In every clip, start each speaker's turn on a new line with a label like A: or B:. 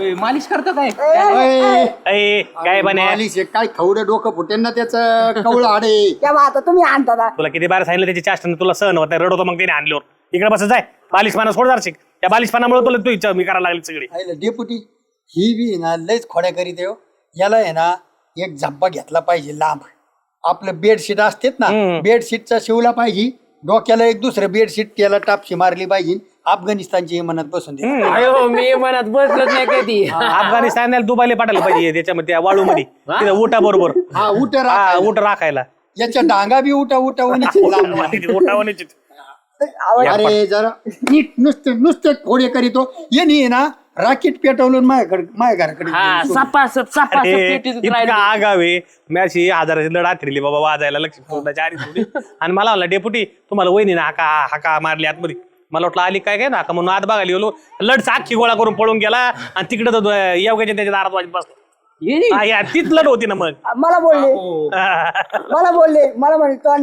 A: ए, मालिश करता काय?
B: अय काय? बने?
C: मालिश काय खवडं डोकं फुटेन ना त्याचं? कवळ आडे.
D: तेव्हा आता तुम्ही आणता ना.
B: तुला किती बार सांगितलं त्याची चाष्ट तुला सहन होत नाही. रडवतो मग त्याने आणल्यावर. इकडे बस जाय. बालिशपणा सोड जारशिक त्या बालिशपणामुळे तुला तू इच्छा मी करायला लागली सगळी.
C: डेपुटी ही बी आहे ना लयच खोड्या करीत आहे हो. याला आहे ना एक झब्बा घेतला पाहिजे लांब. आपलं बेडशीट असतेत ना. बेडशीटचा शिवला पाहिजे. डोक्याला एक दुसरं बेडशीट त्याला टापशी मारली पाहिजे. अफगाणिस्तानची म्हणत बसून दे.
A: अयो मी मनात बसलत नाही कधी.
B: अफगाणिस्तान दुबाईला पाठायला पाहिजे त्याच्यामध्ये त्या वाळू मध्ये तिथं उठा बरोबर.
C: हा उठ
B: हा
C: राखायला.
B: उठ राखायला.
C: याच्या डांगा बी उठा उठा उन्हीची लांब.
B: उठावण्याची
C: अरे जरा नीट नुसतं नुसतं खोडे करीतो. ये नाही ना राकीट पेटवलं माझ्याकडे माझ्या घराकडे
A: हा
C: घेऊन.
A: सपासप सपासप
B: अरे,
A: पेटीत
B: इतका
A: राहिलो.
B: आगावे मी अशी हजाराची लढा फिरली बाबा वाजायला लक्ष तोंडाच्या आरी थोडी आणि मला म्हणला डेपुटी तुम्हाला वहिनी हाका हाका मारली आतमध्ये. मला वाटलं आली काय काय ना का म्हणून आत बघायला गेलो. लढ साखी गोळा करून पळून गेला आणि तिकडे तो येवग्याच्या त्याच्या दारात वाजत बसला.
A: येडी.
B: हा, या, तीच लढ होती ना मग.
D: मला बोलले. मला बोलले मला म्हणे तो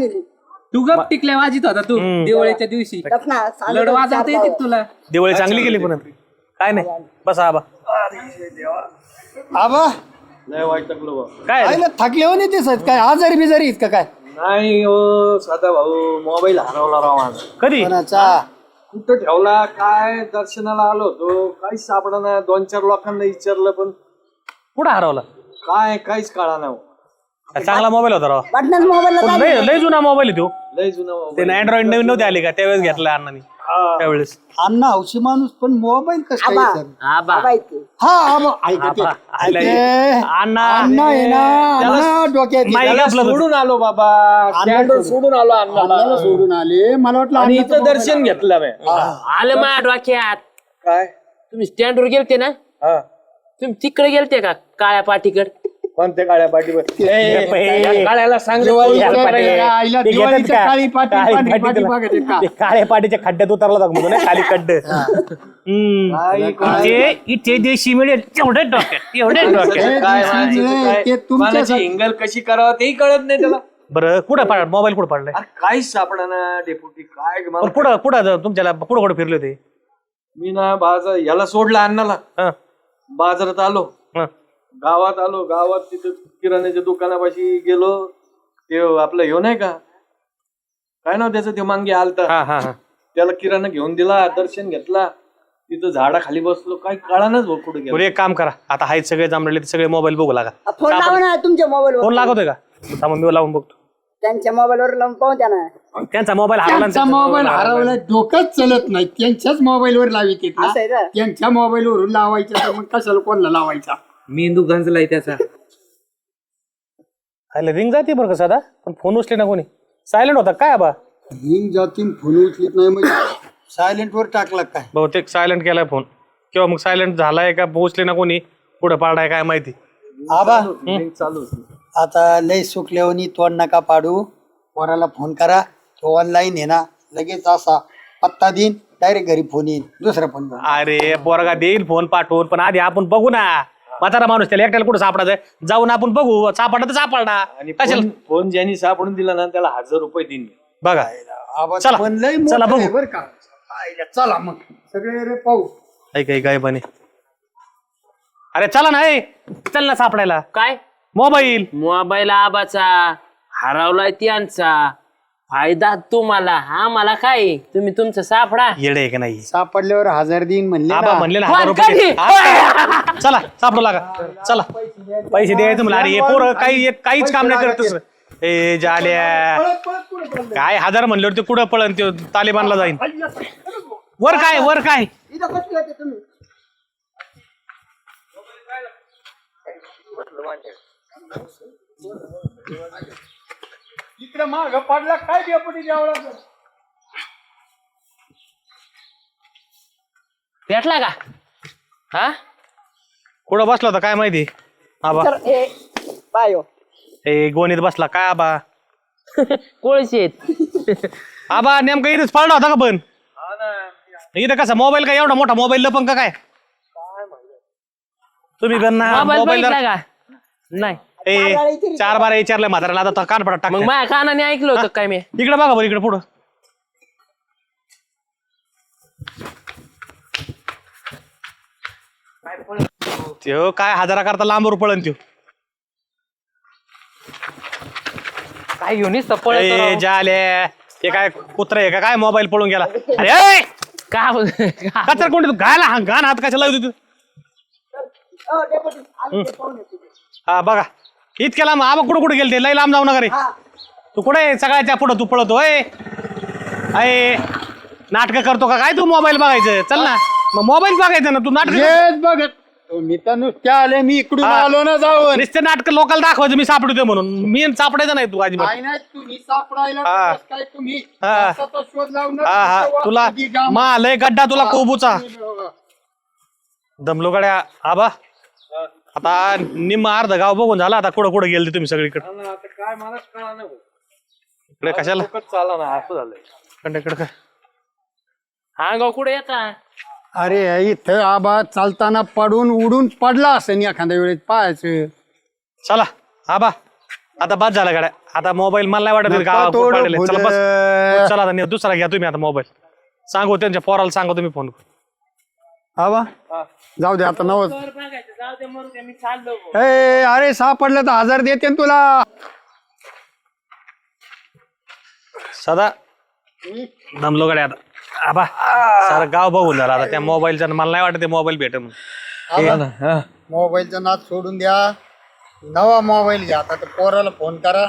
A: तू गप टिकल्या वाजित होता तू दिवाळीच्या दिवशी. लढ वाजवता येते तुला?
B: दिवाळी चांगली गेली पण काय नाही. बसा आबा.
C: आबा.
B: काय
C: आईला थकले हो नाही दिसत काय आजारी बिजारी आहेत का काय?
E: नाही हो साधा भाऊ मोबाईल हरवला राव माझा.
B: कधी?
C: कोणाचा?
E: कुठं ठेवला? काय? दर्शनाला आलो होतो. काहीच सापडा दोन चार लोकांना विचारलं पण
B: कुठं हरवला?
E: काय? काहीच कळा नाही.
B: चांगला मोबाईल होता राव.
D: बटनाच मोबाईल
B: पण लय लय जुना मोबाईल आहे तो.
E: लय जुना मोबाईल
B: ते अँड्रॉइड नवीन नव्हते आले का? त्यावेळेस घेतला अण्णांनी. त्यावेळेस.
C: अण्णा हौशी माणूस पण मोबाईल कसं काय
D: आबा.
C: विचारलं?
A: आबा
C: हा आबा. ऐका ते.
B: आबा, आला
C: ऐके.
B: अण्णा.
C: अण्णा आहे ना अण्णा डोक्यात
B: माई
C: येतं.
B: गप- आपलं
E: सोडून आलो बाबा.
C: सोडून.
E: स्टँडवर सोडून. आलो अण्णाला.
C: अण्णाला सोडून आले. मला वाटलं
E: आणि
C: अण्णाचं
E: इथं दर्शन घेतलं मी.
A: आलं माझ्या डोक्यात.
E: काय?
A: तुम्ही स्टँडवर गेलते ना?
E: हा.
A: तुम्ही तिकडे गेलते का? काळ्या पाठीकड
E: कोणत्या काळ्या पाठीवर काळ्याला
C: दिवाळीच्या? आईला? काळी पाटी पाटी
B: पाटी
C: का?
B: काळ्या पाटीच्या खड्ड्यात उतरला जातो म्हणतो ना खाली खड्ड. हम्म. इथे इथे देशी मिळेल तेवढे डोक्यात एवढे डोक्यात.
C: हे
E: काय काय?
C: ते तुमच्या
E: कोणाची हिंगल कशी करावं तेही कळत नाही त्याला.
B: बरं कुठं पाड मोबाईल कुठं पाडलाय?
E: अरे काहीच सापडा ना डेपुटी काय
B: पुढं पुढं तुमच्याला पुढं कुठं फिरले होते
E: मी ना बाजार याला सोडला
B: हं,
E: बाजारात आलो.
B: हं.
E: गावात आलो गावात तिथे किराण्याच्या दुकानापाशी गेलो. ते आपलं ह्यो नाही का? काय नाव त्याचं? ते मांगे आलता.
B: हा हा हा.
E: त्याला किराणा घेऊन दिला दर्शन घेतला. तिथं झाडाखाली बसलो. काही कळानच भाऊ कुठे गेलो.
B: बरं एक काम करा. आता आहेत सगळे जमलेले ते सगळे मोबाईल बघू लागा.
D: फोन लावा ना तुमच्या मोबाईलवर
B: फोन लागतोय का? थांबा मी लावून बघतो.
D: त्यांच्या मोबाईलवर लावून पाहून द्या ना
B: त्यांचा मोबाईल हरवला
C: त्यांचा मोबाईल हरवला डोकंच चलत नाही. त्यांच्याच मोबाईलवर लावित आहेत ना.
D: असं आहे का?
C: त्यांच्या मोबाईलवरून लावायचं तर मग कशाला कोणाला लावायचा?
A: मेंदू गंजलाय त्याचा.
B: रिंग जाते बरं का साधा? पण फोन उचले ना कोणी? सायलेंट होता काय बा
C: हिंग जातीन फोन उचलीत नाही म्हणजे सायलेंट वर टाकला काय?
B: बहुतेक सायलेंट केलाय फोन किंवा मग सायलेंट झालाय का पोहोचले ना कोणी पुढे पाडाय काय माहिती?
C: आबा
E: चालू होती.
C: आता लय सुकल्यावनी तोंड नका पाडू. पोराला फोन करा. तो ऑनलाईन आहे ना लगेच असा पत्ता देईन डायरेक्ट घरी फोन येईन. दुसरा फोन.
B: अरे पोरगा देईल फोन पाठवून पण आधी आपण बघू ना. म्हातारा माणूस त्याला एकट्याला कुठं सापडायचं? जाऊन आपण बघू सापडा तर सापडा
E: आणि
B: कशाला?
E: फोन- फोन ज्यांनी सापडून दिला ना त्याला हजार रुपये देईन मी.
B: बघा.
C: आबा
B: चला.
C: पण लय
B: चला बघू.
C: आहे बरं का? चला मग. सगळे रे पाहू.
B: ऐक ऐक बने अरे चला ना ए. चल ना सापडायला.
A: काय?
B: मोबाईल.
A: मोबाईल आबाचा. हरवलाय त्यांचा. फायदा तुम्हाला हा मला काय? तुम्ही तुमचं सापडा.
B: येडे आहे का नाही?
C: सापडल्यावर हजार दिन म्हणले
B: आबा
C: ना.
B: म्हणले ना हजार रुपये. हा, चला सापडू लागा. चला. पैसे द्यायचं मला अरे हे पोरं काही एक काहीच काम नाही करत ए जाल्या. काय हजार म्हणल्यावर ते कुठं पळन? ते तालिबानला जाईन. वर काय वर काय
D: इथं बसले होते तुम्ही
C: इकडे माग पडला काय डेपुटी जेवढा
A: भेटला का? हा?
B: कुठं बसला होता काय माहिती? आबा.
D: तर हे बायो.
B: ए गोणीत बसला काय आबा?
A: कोळशे
B: आबा नेमकं इथेच पडला होता का पण? इथं कसा मोबाईल काय एवढा मोठा? मोबाईल लपंग का काय? तुम्ही
A: मोबाईल
B: मोबाईल
A: बघितला का? नाही.
B: ए चार बारा विचारलंय म्हाताऱ्याला आता कान पडा
A: मग
B: टाक
A: माझ्या कानाने ऐकलं होतं काय मी?
B: इकडे बघा बरं इकडे पुढं. त्यो काय हजारा करता लांबवर पळन त्यो.
A: काय घेऊन पळ
B: ए, जाले. ते काय कुत्रा आहे का? काय मोबाईल पळून गेला? अरे ए!
A: का
B: कचरा कोणती तू गायला हा गाण हात कशाला लावतो तू? हा बघा. इतक्या लांब आबा कुठं कुठे गेलते? लई लांब जाऊ नका रे. तू कुठे सगळ्याच्या पुढं तू पळतो होय? अय नाटक करतो का? काय तू मोबाईल बघायचं? चल ना. मग मोबाईल बघायचं ना? तू नाटक
C: हेच बघत. मी तर नुसत्या आले मी इकडून
B: हा.
C: आलो ना जाऊन.
B: नुसते नाटक लोकांना दाखवायचं मी सापडतोय म्हणून. मी सापडायचं नाही तू अजिबात.
C: काय नाही तुम्ही सापडायला
B: हा.
C: कसं काय तुम्ही?
B: हा.
C: असा शोध लावून
B: हा हा. तुला मा लय गड्डा तुला कोबूचा. दमलो गड्या. आबा. आता निम्म अर्ध गाव बघून झाला आता कुठं कुठं गेलते तुम्ही सगळीकडे?
E: आता काय मलाच कळा नाही भाऊ.
B: इकडे कशाला?
E: डोकंच चालला ना असं झालंय.
B: इकडे इकडे काय
A: हा गाव कुठे येता?
C: अरे इथं आबा चालताना पडून उडून पडला असेल एखाद्या वेळेस पाहायचं.
B: चला आबा. आता बाद झाला गाड्या. आता मोबाईल मला नाही वाटत गावात पडलेले. चला. बस. चला आता ने- दुसरा घ्या तुम्ही आता मोबाईल. सांगू त्यांच्या पोराला सांगू तुम्ही फोन
C: आबा जाऊ दे आता नवस
A: जाऊ दे मरू दे मी चाललो
C: ए अरे सापडलं तर हजार देते ना तुला.
B: सदा. दमलो गड्या आता. आबा सारं गाव बघून झाला आता त्या मोबाईलचा मला नाही वाटत ते मोबाईल भेटेल म्हणून.
C: मोबाईलचा नाद सोडून द्या. नवा मोबाईल घ्या आता त्या पोराला फोन करा.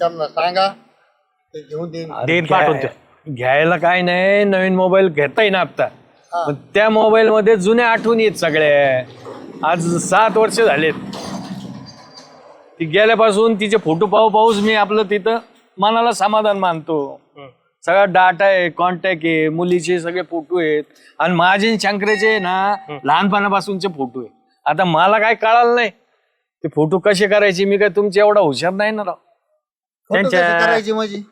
C: त्यांना सांगा. ते घेऊन देईन.
B: देईन पाठवून ते.
E: घ्यायला काय नाही नवीन मोबाईल घेता येईना आता. पण त्या मोबाईल मध्ये जुन्या आठवणी आहेत सगळ्या. आज सात वर्ष झालेत. ती गेल्यापासून तिचे फोटो पाहू पाहूच मी आपलं तिथं मनाला समाधान मानतो. सगळा डाटा आहे कॉन्टॅक्ट आहे मुलीचे सगळे फोटो आहेत. आणि माझे आणि शंकरेचे ना लहानपणापासूनचे फोटो आहे आता मला काय कळालं नाही. ते फोटो कसे करायचे मी काय तुमचे एवढा हुशार नाही ना राव.
B: त्यांच्या-
C: करायची माझी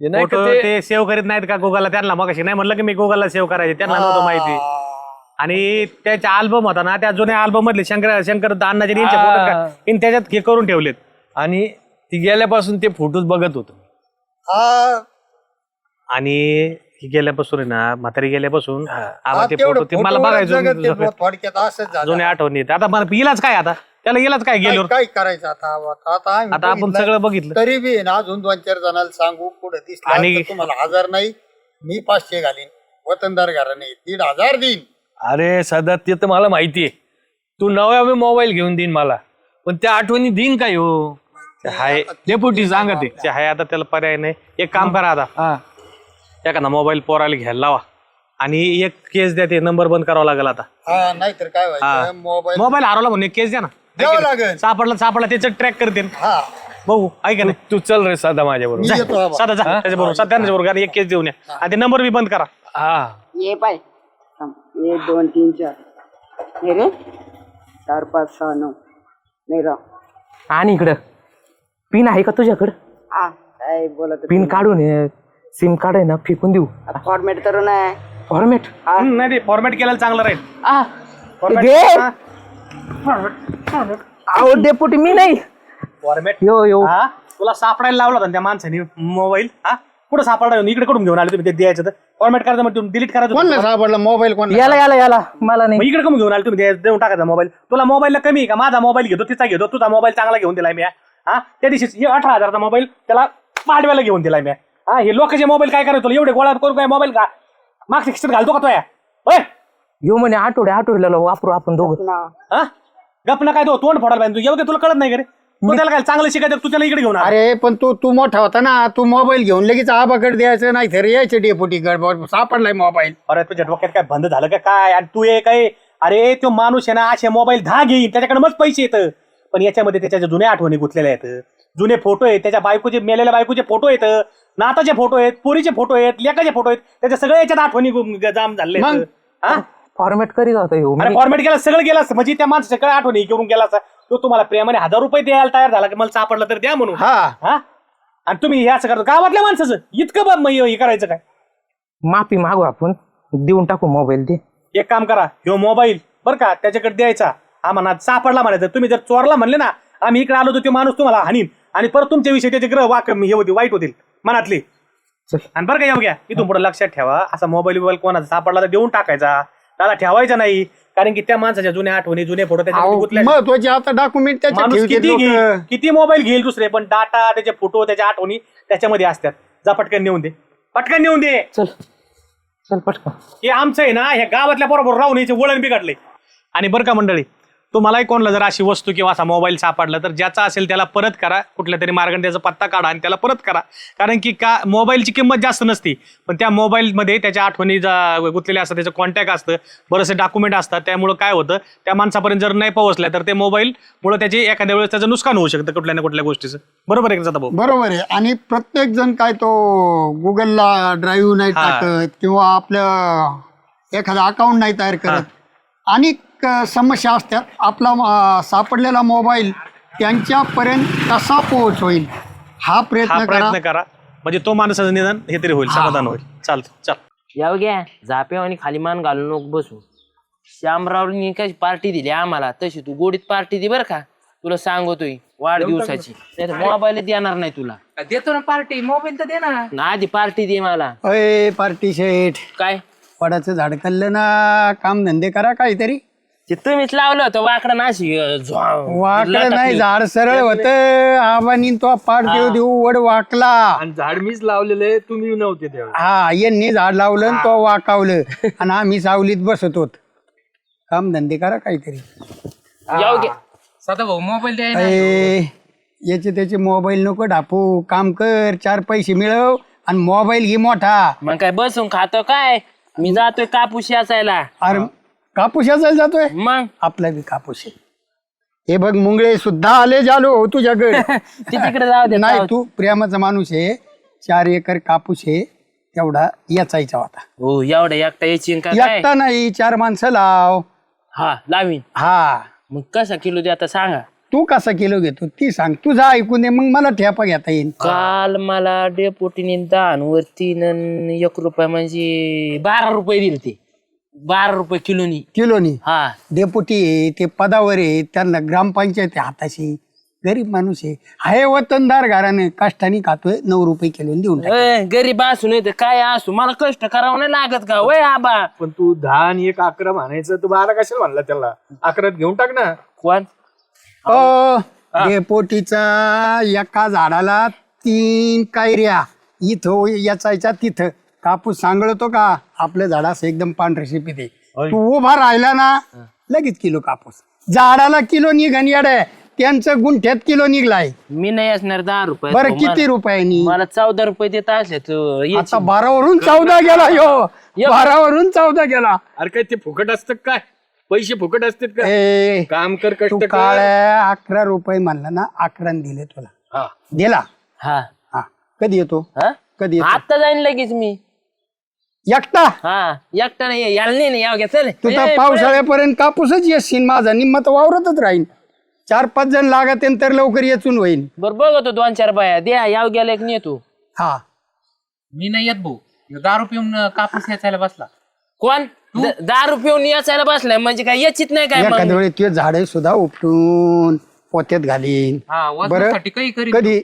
E: हे नाही का
B: फोटो
E: ते-
B: ते सेव्ह करीत नाहीत का गुगलला? त्यांना मग नाही म्हणलं की मी गुगलला सेव्ह करायचे त्यांना नव्हतं माहिती. आणि त्याच्या अल्बम होता ना त्या जुन्या अल्बम मधले शंकर शंकर अण्णाचे यांचे
E: हा.
B: photo का- त्यांनी त्याच्यात हे करून ठेवलेत.
E: आणि ती गेल्यापासून ते फोटोज बघत होतो.
C: हा.
B: आणि ही गेल्यापासून आहे ना म्हातारी गेल्यापासून
C: हा,
B: आम्हाला ते फोटो ते मला बघायचं
C: थोडक्यात असंच झालं.
B: जुन्या आठवणी. आता मला इलाज काय आता? त्याला इलाज काय गेल्यावर?
C: काय करायचं आता? आता आता आम्ही
B: आता आपण
C: बघितलं.
B: सगळं बघितलं.
C: तरी बी ना अजून दोन चार जणांना सांगू पुढे दिसला
B: आणि-
C: तर तुम्हाला हजार नाही मी पाचशे घालीन. वतनदार घराने दीड हजार देईन.
E: अरे सदा ते तर मला माहितीये तू नवा मोबाईल घेऊन देईन मला. पण त्या आठवणी देईन काय हो?
B: ते हाय
E: डेपुटी सांगा ते.
B: ते हाय आता त्याला पर्याय नाही. एक काम करा आता.
E: हा.
B: एखादा मोबाईल पोराला घ्यायला लावा. आणि एक केस द्या ते नंबर बंद करावा लागेल आता.
C: हा नाहीतर काय
B: हा.
C: व्हायचं मोबाईल
B: मोबाईल हरवला म्हणून एक केस द्या ना.
C: द्यावं लागेल.
B: सापडला सापडला त्याचं ट्रॅक करते
C: हा.
B: बघू ऐका नाही
E: तू चल रे सदा माझ्या
C: मी
E: बरोबर
C: येतो बाबा.
B: साधा जा त्याच्याबरोबर साधा त्यांच्याबरोबर एक केस देऊन या. आणि ते नंबर बी बंद करा.
E: हा.
D: ये पाय थांब. एक दोन तीन चार. हे रे. चार पाच सहा नऊ. नाही राव.
A: आणि इकडं. पिन आहे का तुझ्याकडं?
D: हा. काय बोलत
A: पिन काढून सिम कार्ड आहे ना फेकून देऊ.
D: फॉर्मेट करू ना
A: फॉर्मेट
B: हम्म, नाही ते फॉर्मॅट केलेलं चांगलं राहील.
A: घे. अहो डेपुटी मी नाही.
B: फॉर्मॅट
A: यो यो.
B: हा? तुला सापडायला लावला होता ना त्या माणसाने मोबाईल हा? कुठं सापडा इकडे कडून घेऊन आले तुम्ही? ते द्यायचं तर. फॉर्मॅट करायचं म्हणजे डिलीट करायचं
C: कोण
B: होतं.
C: सापडला? मोबाईल कोण
A: याला याला याला. मला
B: मग
A: नाही
B: इकडे कमी घेऊन आले तुम्ही? द्या- देऊन टाकायचा मोबाईल तुला मोबाईलला कमी आहे का? माझा मोबाईल घेतो तिचा घेतो. तुझा मोबाईल चांगला घेऊन दिलाय मी हा? त्या दिवशी अठरा हजारचा मोबाईल त्याला पाडव्याला घेऊन दिलाय मी हा? हे लोकांचे मोबाईल काय करायचं तुला? एवढे गोळा करू काय मोबाईल का? मागच्या खिशात घालतो का तो या? होय?
A: यो म्हणे आठवडे आठवड्याला वापरू आपण दोघं.
B: हा? गपना काय तो तोंड फोडायला पाहिजे. तू येऊ दे तुला कळत नाही का रे? तू त्याला काय चांगलं शिकायचं तू त्याला इकडे घेऊन आला.
C: अरे पण तू तू मोठा होता ना तू मोबाईल घेऊन लगेच आबाकडे द्यायचं नाही तर यायचे डेपुटी गडबड सापडलाय मोबाईल.
B: अरे तुझ्या डोक्यात काय बंद झालं का काय? आणि तू ये काय अरे तो माणूस आहे ना असे मोबाईल दहा घेईन त्याच्याकडे मग पैसे येतं. पण याच्यामध्ये त्याच्या ज्या जुन्या आठवणी गुंतलेल्या आहेत जुने फोटो आहेत त्याच्या बायकोचे मेलेल्या बायकोचे फोटो आहेत नाताचे फोटो आहेत पोरीचे फोटो आहेत लेकाचे फोटो आहेत त्याच्या सगळ्या याच्यात आठवणी जाम झाले
C: मग?
B: हा
A: फॉर्मेट करीत होता यो
B: अरे
A: मी
B: फॉर्मॅट केला सगळं गेला असतं. म्हणजे त्या माणसं सगळ्या आठवणी करून गेला असता. तो तुम्हाला प्रेमाने हजार रुपये द्यायला तयार झाला की मला सापडलं तर द्या म्हणून.
C: हा.
B: हा? आणि तुम्ही हे असं करता. गावातल्या माणसाचं. इतकं बा- म- हे करायचं काय?
A: माफी मागू आपण. देऊन टाकू मोबाईल ते.
B: एक काम करा. ह्यो मोबाईल बरं का त्याच्याकडे द्यायचा. आम्हाला सापडला म्हणायचं. तुम्ही जर चोरला म्हणले ना आम्ही इकडे आलो तर तो माणूस तुम्हाला हानीन. आणि परत तुमच्या विषयी त्याचे ग्रह वाक हे होते वाईट होतील. मनातले.
A: चल.
B: आणि बरं का येऊ घ्या. इथून पुढे लक्षात ठेवा. असा मोबाईल बिबाईल कोणाचा सापडला तर देऊन टाकायचा. त्याला ठेवायचा नाही. कारण की त्या माणसाच्या जुन्या आठवणी जुने फोटो त्याच्यामध्ये.
C: महत्त्वाचे आता डॉक्युमेंट त्याच्यात
B: माणूस किती घेईल?
C: लोकं.
B: किती मोबाईल घेईल दुसरे? पण डाटा त्याचे फोटो त्याच्या आठवणी त्याच्यामध्ये असतात. जा पटकन नेऊन दे. पटकन नेऊन दे.
A: चल. चल पटकन.
B: हे आमचं आहे ना ह्या गावातल्या बरोबर राहून याचे वळण बिघडले. आणि बरं का मंडळी तुम्हालाही कोणला जर अशी वस्तू किंवा असा मोबाईल सापडला तर ज्याचा असेल त्याला परत करा. कुठल्या तरी मार्गाने त्याचा पत्ता काढा आणि त्याला परत करा. कारण की का मोबाईलची किंमत जास्त नसती. पण त्या मोबाईलमध्ये त्याच्या आठवणी जा- गुंतलेल्या असतात त्याचं कॉन्टॅक्ट असतं बरेचसे डॉक्युमेंट असतात. त्यामुळं काय होतं त्या माणसापर्यंत जर नाही पोहोचल्या तर ते मोबाईलमुळे त्याचे एखाद्या वेळेस त्याचं नुकसान होऊ शकतं कुठल्या ना कुठल्या गोष्टीचं. बरोबर आहे का जाता भाऊ?
C: बरोबर आहे. आणि प्रत्येक जण काय तो गुगलला ड्राईव्ह नाही. टाकत किंवा आपलं एखादा अकाउंट नाही तयार करत. अनेक समस्या असतात. आपला सापडलेला मोबाईल त्यांच्यापर्यंत कसा पोहोच होईल हा
B: हा
C: प्रयत्न करा.
B: प्रयत्न करा. म्हणजे तो माणसाचं निदान हे तरी होईल समाधान होईल. चालतं चाल.
A: याव घ्या. झाप्या आणि खाली मान घालून नको बसू. श्यामरावनी कशी पार्टी दिली आम्हाला? तशी तू गोडीत पार्टी दे बरं का. तुला सांगतोय वाढदिवसाची. नाही मोबाईल देणार नाही तुला.
F: देतो ना पार्टी मोबाईल तर दे ना.
A: ना आधी पार्टी दे मला.
C: अय पार्टी शेठ.
A: काय?
C: वडाचं झाड खाल्लं ना. काम धंदे करा काहीतरी.
A: ते तुम्हीच लावलं होतं वाकडं नाशी
C: वाकडं नाही. झाड सरळ होत. आबानी तो पाठ देऊ देऊ वड वाकला.
E: आणि झाड मीच लावलेलं आहे तुम्ही नव्हते तेव्हा.
C: हा यांनी झाड लावलं आणि तो वाकावलं. आणि आम्ही सावलीत बसत होत काम धंदे करा काहीतरी.
A: घ्या
F: सदा भाऊ मोबाईल
C: याचे त्याचे मोबाईल नको ढापू. काम कर चार पैसे मिळव आणि मोबाईल घे मोठा.
A: मग काय बसून खातो काय? मी जातोय कापूस याचायला.
C: अरे कापूस याचायला जातोय?
A: मग?
C: आपला बी कापूस आहे. हे बघ मुंगळे सुद्धा आले जालो तुझ्याकडे.
A: ते तिकडे जाऊ दे
C: नाही. तू प्रेमाचा माणूस आहे. चार एकर कापूस आहे. तेवढा याचायचा होता.
A: हो एवढं एकटा यायची का काय?
C: एकटा नाही चार माणसं लाव.
A: हा लावीन.
C: हा.
A: मग कसा किलो दे आता सांगा.
C: तू कसा किलो घेतो ती सांग. तुझा ऐकून दे मग मला ठेपा घेता येईल
A: काल मला डेपोटीने दान वरती एक रुपये म्हणजे बारा रुपये दिले ते बारा रुपये किलोनी
C: किलोनी
A: हा.
C: डेपुटी आहे ते पदावर आहे त्यांना ग्रामपंचायत आहे हाताशी गरीब माणूस आहे. हाय वतनदार घराने कष्टाने खातोय नऊ रुपये किलो देऊन टाक.
A: ए, गरीब असू नाही तर काय असू? मला कष्ट करावं नाही लागत का? वय आबा.
E: पण तू दहा आणि एक अकरा म्हणायचं तू बारा कशाला म्हणला त्याला? अकरात घेऊन टाक ना.
A: कोण?
C: अ, डेपोटीचा एका झाडाला तीन कायऱ्या इथं याचायच्या तिथं. कापूस सांगळतो का? आपलं झाड असं एकदम पांढरे शिपीत आहे तू उभा राहिला ना लगेच किलो कापूस. झाडाला किलो निघन येड त्यांचं गुंठ्यात किलो निघलाय.
A: मी नाही असणार दहा रुपये
C: बरं
A: तो
C: किती रुपयांनी?
A: मला चौदा रुपये देत असले तू.
C: बारावरून चौदा गेला यो. बारावरून चौदा गेला.
E: अरे काय ते फुकट असतं काय पैसे फुकट असतात का?
C: ए
E: काम कर
C: तू
E: कष्ट कर.
C: काळ्या अकरा रुपये म्हणला ना अकरा दिले तुला.
E: हा.
C: दिला?
A: हा.
C: हा. कधी येतो?
A: हा?
C: कधी येतो?
A: आता जाईन लगेच मी.
C: एकटा?
A: हा एकटा नाही यायला नाही याव घ्या चल
C: तू तर पावसाळ्यापर्यंत कापूसच येशील माझा निम्मत वावरतच राहीन. चार पाच जण लागत तर लवकर येचून होईन.
A: बरं बघतो दोन चार बाया. द्या याव गेला एक नेतो.
C: हा.
F: मी नाही येत भाऊ. ह्यो दारू पिऊन अं, कापूस याचायला बसला.
A: कोण? द- दारू पिऊन याचायला बसलाय? म्हणजे काय याचीत नाही काय मग?
C: एखाद्या वेळी ते झाडे सुद्धा उपटून पोत्यात घालीन.
F: हा
C: बरं?
F: वजनासाठी काही करी
C: कधी?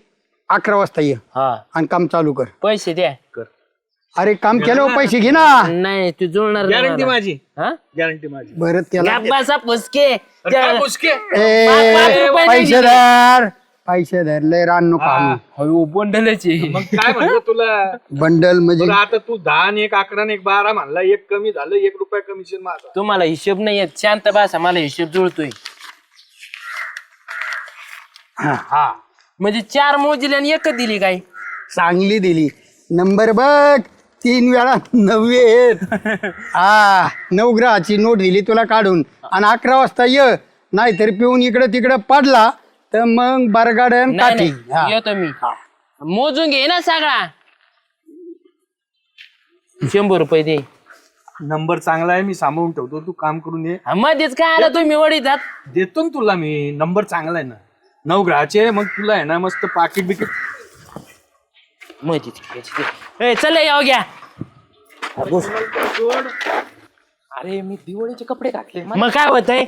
C: अकरा वाजता ये
A: हा.
C: आणि काम चालू कर.
A: पैसे द्या.
C: अरे काम केल्यावर पैसे घे ना.
A: नाही तू जुळणार नाही
B: गॅरंटी
A: मला.
B: माझी.
A: हा?
B: गॅरंटी माझी.
C: बरं
A: फुसके.
E: काय पुसके
C: ए,
A: पाच- पाच रुपये नाही
C: पैसे धर. पैसे धर लय रान नको आणू.
E: मग काय म्हणलं तुला?
C: बंडल म्हणजे
E: आता तू दहा आणि एक अकरा आणि एक बारा म्हणला एक कमी झालं एक रुपया कमिशन माझा.
A: तुम्हाला हिशोब नाही येत. शांत बसा मला हिशोब जुळतोय.
C: हा.
A: म्हणजे चार मोजले आणि एकच दिली काय?
C: चांगली दिली. नंबर बघ. तीन वेळा नववे आहेत. हा नवग्रहाची नोट दिली तुला काढून. आणि अकरा वाजता ये नाहीतर पिऊन इकडं तिकडं पडला तर मग बरगाड्यान
A: नाही
C: काठी.
A: नाही,
C: हा.
A: येतो मी. मोजून घे ना सगळा. शंभर रुपये दे.
E: नंबर चांगला आहे मी सांभाळून ठेवतो. तू काम करून ये.
A: हा, मध्येच काय आला तुम्ही? वडीतात
E: देतो ना तुला मी. नंबर चांगला आहे ना. नऊ ग्रहाचे मग तुला आहे ना मस्त पाकिट बिकिट.
A: मध्येच घ्यायची ते. ए चल याव घ्या.
F: अरे मी दिवाळीचे कपडे घातले.
A: मग काय होतंय?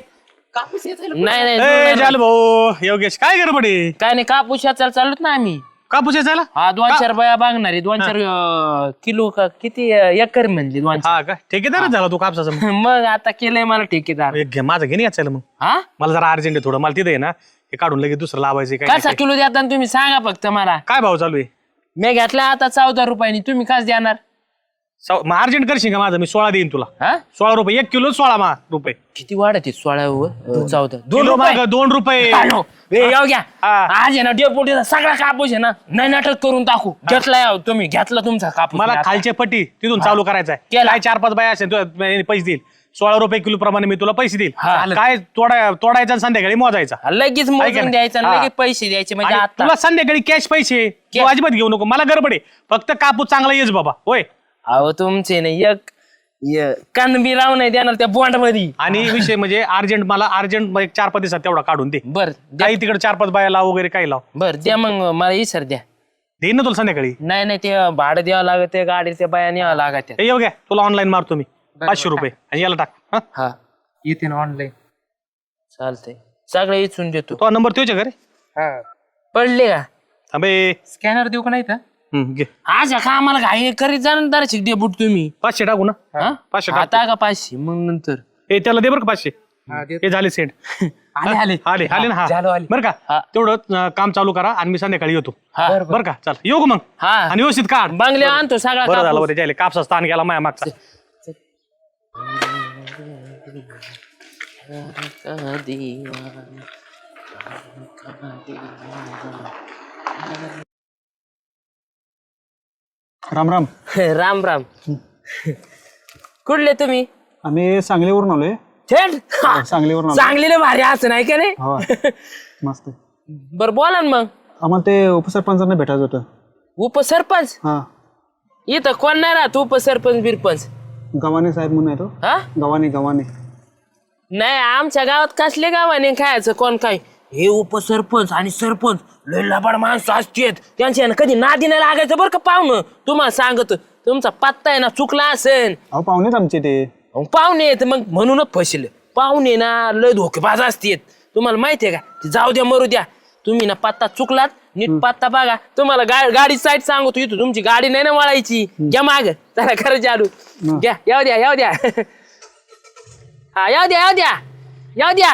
F: कापूस
A: नाही नाही
B: ए भाऊ योगेश काय गडबडी?
A: काय नाही कापूस याचायला चालूत ना आम्ही.
B: कापूस यायला
A: हा दोन चार बाया बागणार आहे दोन चार अं, किलो का किती अं, एकर म्हणली दोन चार.
B: हा का? ठेकेदारच झाला तू कापसाचा मग.
A: मग आता केलंय मला ठेकेदार.
B: एक घे माझं घे नाही याचायला मग.
A: हा?
B: मला जरा अर्जंट आहे थोडं. मला तिथे आहे ना हे काढून लगेच दुसरं लावायचं काय
A: कसा किलो देता आणि तुम्ही? सांगा फक्त मला.
B: काय भाव चालू आहे?
A: मी घेतला आता चौदा रुपयानी. तुम्ही काच देणार?
B: मग अर्जंट करशील का माझं? मी सोळा देईन तुला.
A: हा?
B: सोळा रुपये एक किलो सोळा मा रुपये.
A: किती वाढत आहे सोळावर चौदा दोन रुपये
B: दोन रुपये?
A: हॅलो. ए, येऊ घ्या.
B: हा.
A: आज आहे ना डेपोटीचा सगळा कापूस आहे ना नाही नाटक करून टाकू. घेतलाय अहो, तुम्ही घेतला तुमचा कापूस.
B: मला
A: मी आता.
B: खालचे पट्टी तिथून चालू करायचं आहे
A: केला.
B: काय चार पाच बाय असेल तुला पैसे देईल. सोळा रुपये किलो प्रमाणे मी तुला पैसे देईल. काय तोडा तोडायचा आणि संध्याकाळी मोजायचा.
A: लगेच
B: आहे का
A: मोजून
B: नाही?
A: द्यायचं आणि
B: हा.
A: लगेच पैसे द्यायचे म्हणजे
B: आणि
A: आता.
B: तुला संध्याकाळी कॅश पैसे? तू अजिबात घेऊ नको. मला गडबड आहे. फक्त कापूस चांगला येच बाबा. होय.
A: अहो तुमचे नाही एक कानबी राव नाही देणार त्या बॉन्डमध्ये
B: आणि विषय म्हणजे अर्जंट मला अर्जंट चार पाच दिवसात तेवढा काढून दे.
A: बर द्या-
B: काही तिकडे चार पाच बाया लाव वगैरे काही लाव.
A: बर द्या मग मला इसर द्या.
B: देईन ना तुला संध्याकाळी?
A: नाही नाही ते भाडं द्यावं लागत ते गाडी त्या बाया न्यावं लागत
B: हे येऊ घ्या. तुला ऑनलाईन मारतो मी. पाचशे रुपये. आणि याला टाक. हा?
A: हा.
F: येते ना ऑनलाईन
A: चालतंय. सगळं इचून देतो.
B: तो नंबर तुझ्या घरी
A: पडले का?
B: अबे
F: स्कॅनर देऊ का नाही तर
B: हम्म, घे.
A: आज का आम्हाला घाई करीत जाणार शिकते बुट तुम्ही.
B: पाचशे टाकू ना?
A: हा?
B: पाचशे टाक.
A: आता का पाचशे? मग नंतर.
B: हे त्याला दे बरं का पाचशे.
F: हा, देतो.
B: हे झाले सेंड
A: आले आले.
B: आले आले ना हा.
F: झालो, आले.
B: बरं
A: हा.
B: का तेवढं अं, काम चालू करा आणि मी संध्याकाळी येतो.
A: हा.
B: बरं का? चल. येऊ का मग?
A: हा.
B: आणि व्यवस्थित काढ.
A: बंगले आणतो सगळा
B: बरं झालं
A: कापूस.
B: बरं गेला माया मागचा.
G: राम राम.
A: राम राम. कुठले तुम्ही?
G: आम्ही सांगलीवरून आलोय.
A: थेट?
G: सांगलीवरून आलो
A: चांगलेले भारी असं नाही का नाही?
G: हो. मस्त
A: बर बोला ना मग.
G: आम्हाला ते उपसरपंचांना भेटायचं होतं.
A: उपसरपंच?
G: हा.
A: इथं कोण नाही राहत उपसरपंच बिरपंच.
G: गव्हाणे साहेब म्हणून आहे तो.
A: हा?
G: गव्हाणे गव्हाणे.
A: नाही आमच्या गावात कसले गावाने खायचं कोण काय? हे उपसरपंच आणि सरपंच लय लबाड माणसं असतेत. त्यांच्या यानं कधी नादी नाही लागायचं बरं का पाहुणं? तुम्हाला सांगतो तुमचा पत्ता आहे ना चुकला असेल.
G: अहो पाहुणेच आमचे ते.
A: अहो, पाहुणे आहेत मग म्हणूनच फसले. पाहुणे ना लय धोकेबाज असतेत. तुम्हाला माहिती आहे का? ते जाऊ द्या मरू द्या. तुम्ही ना पत्ता चुकलात नीट पत्ता बघा. तुम्हाला गा गाडी साईड सांगतो इथं तुमची गाडी नाही ना वळायची. घ्या माग. चला खरं चालू. घ्या येऊ द्या येऊ द्या. हा येऊ द्या येऊ द्या. येऊ द्या.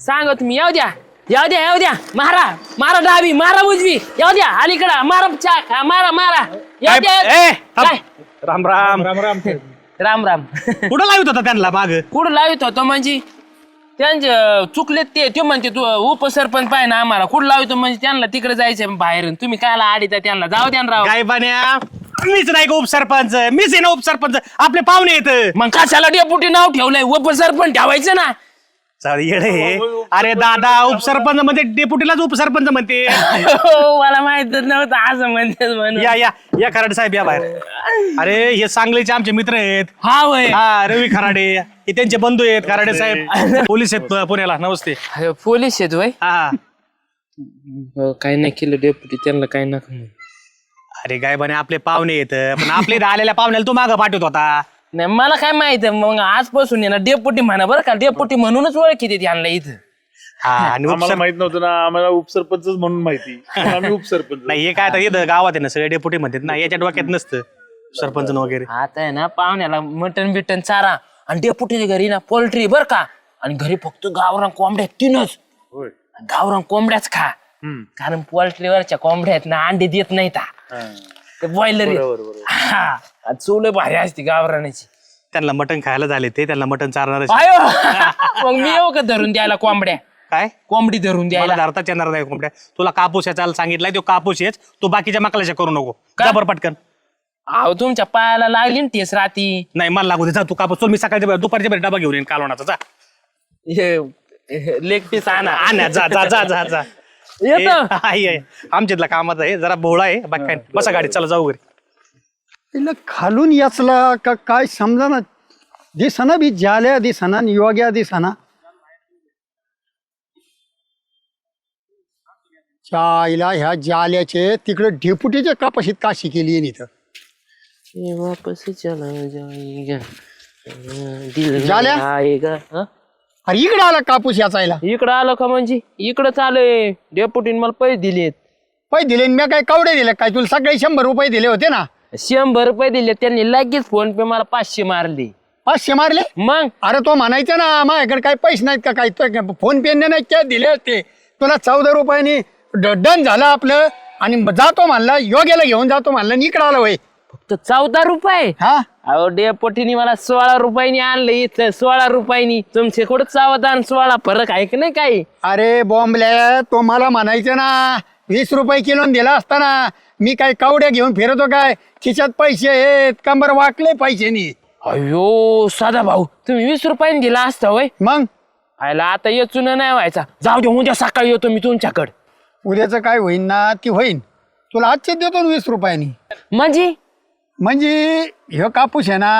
A: सांगा तुम्ही येऊ द्या. येऊ द्या येऊ द्या. मारा मारा डावी मारा उजवी. येऊ द्या अलीकडा. मारा चाक हा, मारा मारा. येऊ द्या
B: ए, थांब.
A: काय?
B: राम राम.
A: राम राम.
B: कुठं लावित होता त्यांना माग?
A: कुठं लावित होतो म्हणजे? त्यांचे चुकलेत ते. ते म्हणते तू उपसरपंच पाहिजे ना आम्हाला. कुठं लावितो? म्हणजे त्यांना तिकडे जायचं बाहेर. तुम्ही कायला आडीता त्यांना? जाऊ द्या ना राव.
B: काय बन्या मीच नाही का उपसरपंच? मीच आहे ना उपसरपंच. आपले पाहुणे येत
A: मग कशाला डेपुटी नाव ठेवलंय? उपसरपंच ठेवायचं ना.
B: येडे. अरे दादा उपसरपंच म्हणजे डेप्युटीलाच उपसरपंच म्हणते.
A: हो, मला माहितच नव्हतं असं म्हणते म्हणून.
B: या या या खराडे साहेब या बाहेर. अरे हे सांगलीचे आमचे मित्र आहेत.
A: हा वय.
B: हा रवी खराडे. हे त्यांचे बंधू आहेत खराडे साहेब. पोलीस आहेत पुण्याला. नमस्ते.
A: पोलीस आहेत वय.
B: हा हा.
A: काय नाही केलं डेपुटी त्यांना काय नका म्हणू.
B: अरे काय बने आपले पाहुणे येत पण आपले इथं आलेल्या पाहुण्याला तू मागं पाठवत होता.
A: नाही मला काय माहीत मग आजपासून आहे ना डेपुटी म्हणा बरं का डेपुटी म्हणूनच ओळखी त्यांना इथं.
B: हा आणि
H: आम्हाला
B: उपसर
H: माहीत नव्हतं ना आम्हाला उपसरपंचच म्हणून माहिती. आम्ही उपसरपंच.
B: नाही हे काय आता इथं गावात आहे ना सगळे डेप्युटी म्हणतात ना याच्या डोक्यात नसतं सरपंच वगैरे.
A: आता आहे ना पाहुण्याला मटन बिटन चारा आणि डेपुटीच्या घरी ना पोल्ट्री बर का आणि घरी फक्त गावरान कोंबड्या तीनच. गावरान कोंबड्याच खा. कारण पोल्ट्रीवरच्या कोंबड्या आहेत ना अंडे देत नाहीत. हा. ते बॉयलर चुले भारी असते गावरानाची.
B: त्यांना मटण खायला झाले ते त्यांना मटण चारणार
A: आयो. मग मी येऊ का धरून द्यायला कोंबड्या?
B: काय?
A: कोंबडी धरून
B: मला
A: द्यायला.
B: धरताच येणार नाही कोंबड्या. तुला कापूस याचा सांगितलाय तो कापूस येच. तू बाकीच्या मकलाच्या करू नको. जबर पटकन.
A: अहो तुमच्या पायाला लागली ना टेस राती.
B: नाही मला लागू दे. जा तू कापूस. चल मी सकाळच्या दुपारच्या वेळी डबा घेऊन येईन कालवणाचा. जा.
A: लेग पीस आणा.
B: आणा, जा जा जा जा जा.
A: येतो.
B: आमच्यातला कामाचा आहे जरा भोळा आहे बाकी काय नाही. बसा गाडी चला जाऊ घरी
C: तिला खालून याचला का काय समजा दिसना बी जाल्या दिसना आणि योग्या दिसना चायला ह्या जाल्याचे तिकडे ढेपुटीच्या कापाशीत काशी केली आहे इथं
A: ये वापस चला जाएगा दिल? आएगा हा?
C: अरे इकडे आला कापूस याचायला.
A: इकडं आलं का म्हणजे? इकडंच आलंय डेपुटीन मला पैसे दिलेत.
C: पैसे दिले मी काय कवडे दिले? काय तुला सगळे शंभर रुपये दिले होते ना?
A: शंभर रुपये दिले. त्यांनी लगेच फोन पे मला पाचशे मारले.
C: पाचशे मारले?
A: मग?
C: अरे तो म्हणायचं ना माझ्याकडे काही पैसे नाहीत का? काही फोन पे नाही काय दिले असते तुला चौदा रुपयानी डन झालं आपलं. आणि जातो म्हणला योग्याला घेऊन जातो म्हणलं इकडं आलं वय.
A: फक्त चौदा रुपये.
C: हा?
A: अहो डेपोटीनी मला सोळा रुपयानी आणलं इथं सोळा रुपयानी. तुमचे कुठं सावधान सोळा? फरक आहे की नाही काही?
C: अरे बॉम्बले तो मला म्हणायचं ना वीस रुपये किलो दिला असताना मी काय कवड्या घेऊन फिरतो काय? खिशात पैसे आहेत कंबर वाकले पैसे नी
A: अयो साधा भाऊ तुम्ही वीस रुपयाने दिला असता होय?
C: मग?
A: आयला आता येचून नाही व्हायचा. जाऊ दे उद्या सकाळी येतो मी तुमच्याकडे.
C: उद्याचं काय होईन ना ती होईन. तुला आजचे देतो ना वीस रुपयानी.
A: म्हणजे?
C: म्हणजे ह्यो कापूस आहे ना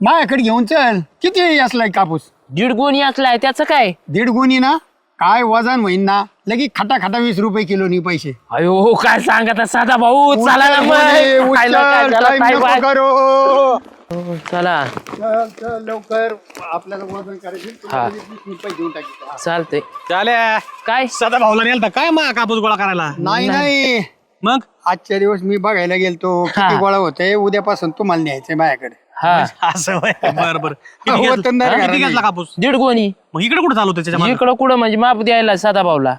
C: माझ्याकडे घेऊन चल. किती असलाय कापूस?
A: दीड गुणी असलाय त्याचं काय?
C: दीड गुणी ना? काय वजन होईन ना? लगी खटा खटा वीस रुपये किलोनी पैसे.
A: अयो काय सांगता साधा भाऊ चला ना
C: उचल,
A: मग.
C: उचल,
A: खायला काय झालं,
C: time
A: काय
C: नको
A: बाय.
C: करू.
A: हो, चला.
C: चल, चल, लवकर. आपल्याला वजन करायचे तुला
A: हा.
C: लगेच वीस रुपये देऊन टाकी
A: चालते
B: चाल्या
A: काय?
B: सदा भाऊला नेलता काय मग कापूस गोळा करायला?
C: नाही. नाही.
B: मग
C: आजच्या दिवस मी बघायला गेलतो किती
A: हा.
C: गोळा होते उद्यापासून तुम्हाला न्यायचंय माझ्याकडे
A: हा
B: असं होय. बरं बरं किती
C: अहो,
B: घेतला-
C: वतनदार
B: किती
C: घराणे.
B: घेतला कापूस
A: दीड गुणी
B: मग इकडे कुठं चालू होतं त्याच्या मागं?
A: इकडं कुठं म्हणजे माप द्यायला साधा भाऊला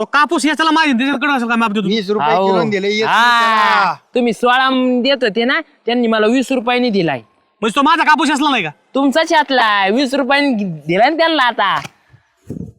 B: तो कापूस याच्याला माहिती त्याच्याकडे असेल काय माप देतो
C: वीस रुपये
A: अहो.
C: किलो दिले येत नाही. त्याला.
A: तुम्ही सोळा देत होते ना त्यांनी मला वीस रुपयानी दिलाय
B: म्हणजे तो माझा कापूस असला नाही का
A: तुमचाच यातला वीस रुपयानी दिलाय ना त्यांना आता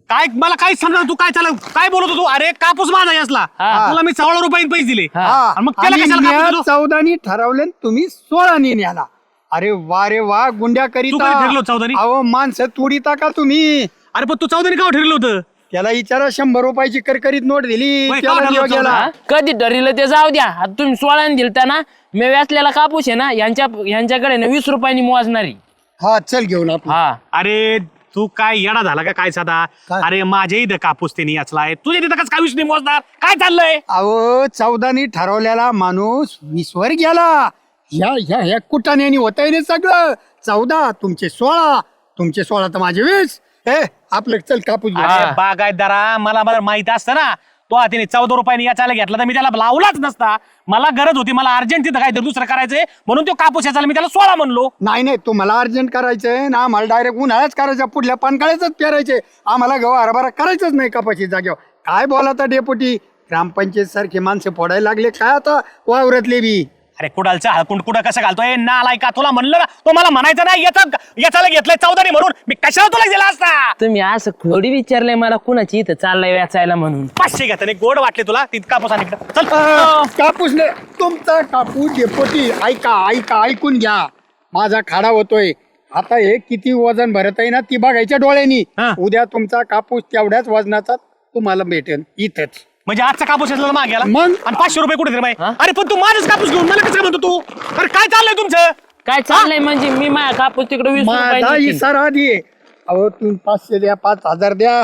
B: काय मला काय समजा तू काय चालू काय बोलत होतो? अरे कापूस माझा असला.
A: हा.
B: तुला मी चवळा रुपयाने पैसे दिले. आणि मग त्याला कशाला कापूस?
C: चौदानी ठरवले आणि तुम्ही सोळानी न्याला अरे वा रे वा गुंड्या
B: तू कधी ठरलो चौदानी?
C: अहो माणसं तुडीता का तुम्ही?
B: अरे पण तू चौधरी का ठरलं होतं?
C: त्याला विचारा शंभर रुपयाची करकरीत नोट दिली.
B: होय,
C: त्याला
B: ठरलं
C: गेला.
A: हा? कधी ठरलं ते जाऊ द्या. आता तुम्ही सोळाने दिलता ना मी व्यासलेला कापूस आहे ना यांच्या यांच्याकडे ना वीस रुपयानी मोजणारी.
C: हा चल घेऊन आपण.
A: हा.
B: अरे तू काय येडा झाला का काय साधा?
C: काय?
B: अरे माझ्या इथं कापूस त्यांनी याचलाय. तुझ्या तिथं कसं काय विषय मोजणार? काय चाललंय?
C: अहो चौदानी ठरवलेला माणूस वीसवर गेला. ह्या ह्या ह्या कुटाण्यानी होत आहे सगळं. चौदा तुमचे सोळा. तुमचे सोळा तर माझे वीस. ए आपलं चल कापूस घेऊ.
B: अरे बागायतदारा मला मला माहीत असतं ना. तो हातीने चौदा रुपयाने याचायला घेतला तर मी त्याला लावलाच नसता. मला गरज होती मला अर्जंट तिथं काहीतरी दुसरं करायचंय म्हणून तो कापूस याचाला मी त्याला सोळा म्हणलो.
C: नाही नाही तुम्हाला अर्जंट करायचंय ना आम्हाला डायरेक्ट उन्हाळ्याच करायचं पुढल्या पानकाळ्याच पेरायचे आम्हाला गहू हरभरा करायचंच नाही कपाशी जागेवर. काय बोलाता डेपुटी? ग्रामपंचायत सारखे माणसं फोडायला लागले काय आता वावरतले बी?
B: अरे कुडालचा हळकुंड कुठं कसं घालतोय नालाय का तुला? म्हणलं ना तो मला म्हणायचं नाही याचा याचाला घेतलंय चौदानी म्हणून. मी कशाला तुला दिला असता?
A: तुम्ही असं खोडी विचारलंय मला कुणाची इथं चाललंय वाचायला म्हणून.
B: पाचशे घेता नाही गोड वाटले तुला. ती कापूस आणि इकडं. चल.
C: अ, कापूस नाही तुमचा कापूस डेपोटी ऐका ऐका ऐकून घ्या. माझा खाडा होतोय. आता हे किती वजन भरत आहे ना ती बघायच्या डोळ्यांनी.
B: हा.
C: उद्या तुमचा कापूस तेवढ्याच वजनाचा तुम्हाला भेटेल इथंच.
B: म्हणजे आजचा कापूस याचा माग
C: मग?
B: आणि पाचशे रुपये कुठे
A: हा?
B: अरे पण तू माझाच कापूस घेऊन मला कसं म्हणतो तू? अरे काय चाललंय तुमचं?
A: काय चाललंय म्हणजे मी माझ्या कापूस तिकडे वीस
C: माझा. इसारा आधी आहे. अहो तुम्ही पाचशे द्या पाच हजार द्या.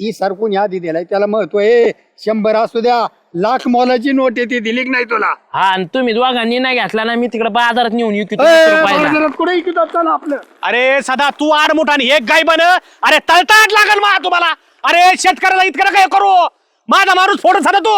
C: ही सरकून आधी दिलाय त्याला महत्त्व आहे. शंभर असू द्या लाख मोलाची नोट येते दिली की नाही तुला.
A: हा आणि तुम्ही दोघांनी नाही घेतला ना मी तिकडे बाजारात नेऊन वीस रुपयाला.
C: बाजारात कुठे इकडं चला आपलं?
B: अरे सदा तू आड मोठा आणि एक गाय बन. अरे तळताट लागल मा तुम्हाला. अरे शेतकऱ्याला इतकं काय करू. माझा माणूस फोडत झाला तू.